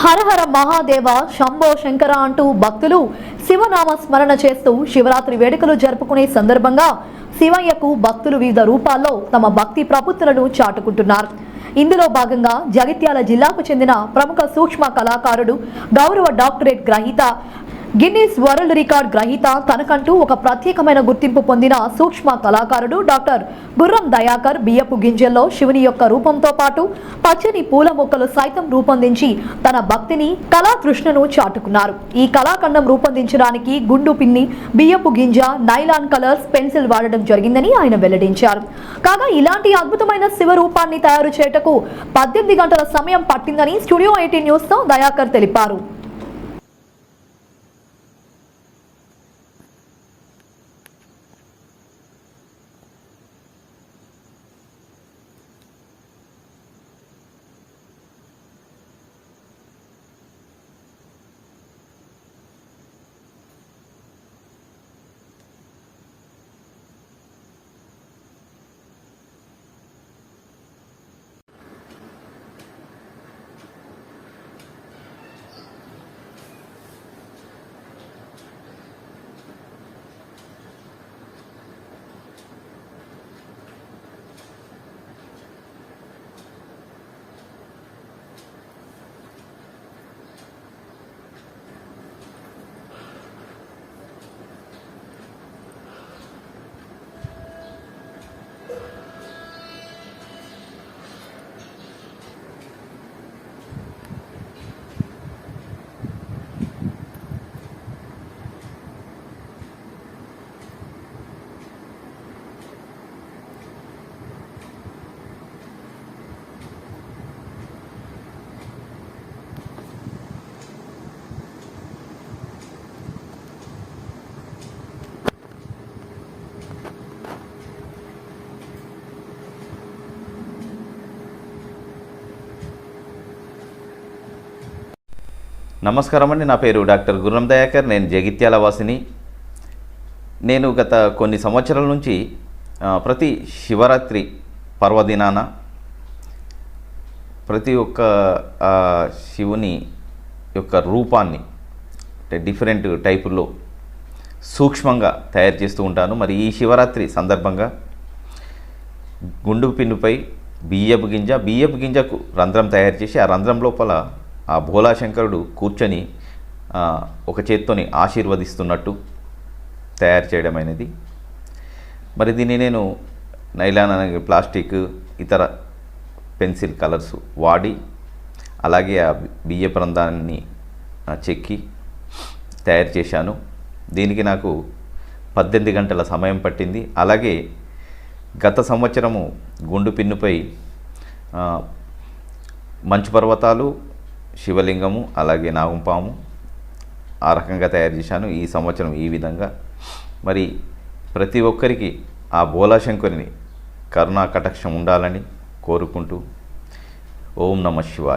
హరహర మహాదేవ శంభో శంకర అంటూ భక్తులు శివనామ స్మరణ చేస్తూ శివరాత్రి వేడుకలు జరుపుకునే సందర్భంగా శివయ్యకు భక్తులు వివిధ రూపాల్లో తమ భక్తి ప్రపుత్తులను చాటుకుంటున్నారు. ఇందులో భాగంగా జగిత్యాల జిల్లాకు చెందిన ప్రముఖ సూక్ష్మ కళాకారుడు గౌరవ డాక్టరేట్ గ్రహీత గిన్నీస్ వరల్డ్ రికార్డ్ గ్రహీత తనకంటూ ఒక ప్రత్యేకమైన గుర్తింపు పొందిన సూక్ష్మ కళాకారుడు డాక్టర్ గుర్రం దయాకర్ బియ్యపు గింజల్లో శివుని యొక్క రూపంతో పాటు పచ్చని పూల మొక్కలు సైతం రూపొందించి తన భక్తిని కళా తృష్ణను చాటుకున్నారు. ఈ కళాఖండం రూపొందించడానికి గుండు పిన్ని బియ్యపు గింజ నైలాన్ కలర్స్ పెన్సిల్ వాడడం జరిగిందని ఆయన వెల్లడించారు. కాగా ఇలాంటి అద్భుతమైన శివ రూపాన్ని తయారు చేయటకు పద్దెనిమిది గంటల సమయం పట్టిందని స్టూడియో ఎయిటీన్ న్యూస్తో దయాకర్ తెలిపారు. నమస్కారం అండి. నా పేరు డాక్టర్ గుర్రం దయాకర్. నేను జగిత్యాల వాసిని. నేను గత కొన్ని సంవత్సరాల నుంచి ప్రతి శివరాత్రి పర్వదినాన ప్రతి ఒక్క శివుని యొక్క రూపాన్ని అంటే డిఫరెంట్ టైపుల్లో సూక్ష్మంగా తయారు చేస్తూ ఉంటాను. మరి ఈ శివరాత్రి సందర్భంగా గుండు పిన్నుపై బియ్యపు గింజ బియ్యపు గింజకు రంధ్రం తయారు చేసి ఆ రంధ్రం లోపల ఆ భోలాశంకరుడు కూర్చొని ఒక చేత్తోని ఆశీర్వదిస్తున్నట్టు తయారు చేయడం అనేది మరి దీన్ని నేను నైలాన్ అనే ప్లాస్టిక్ ఇతర పెన్సిల్ కలర్స్ వాడి అలాగే ఆ బియ్య రంధ్రాన్ని చెక్కి తయారు చేశాను. దీనికి నాకు పద్దెనిమిది గంటల సమయం పట్టింది. అలాగే గత సంవత్సరము గుండు పిన్నుపై మంచు పర్వతాలు శివలింగము అలాగే నాగంపాము ఆ రకంగా తయారు చేశాను. ఈ సంవత్సరం ఈ విధంగా. మరి ప్రతి ఒక్కరికి ఆ బోలాశంకరుని కరుణా కటాక్షం ఉండాలని కోరుకుంటూ ఓం నమ శివాయ.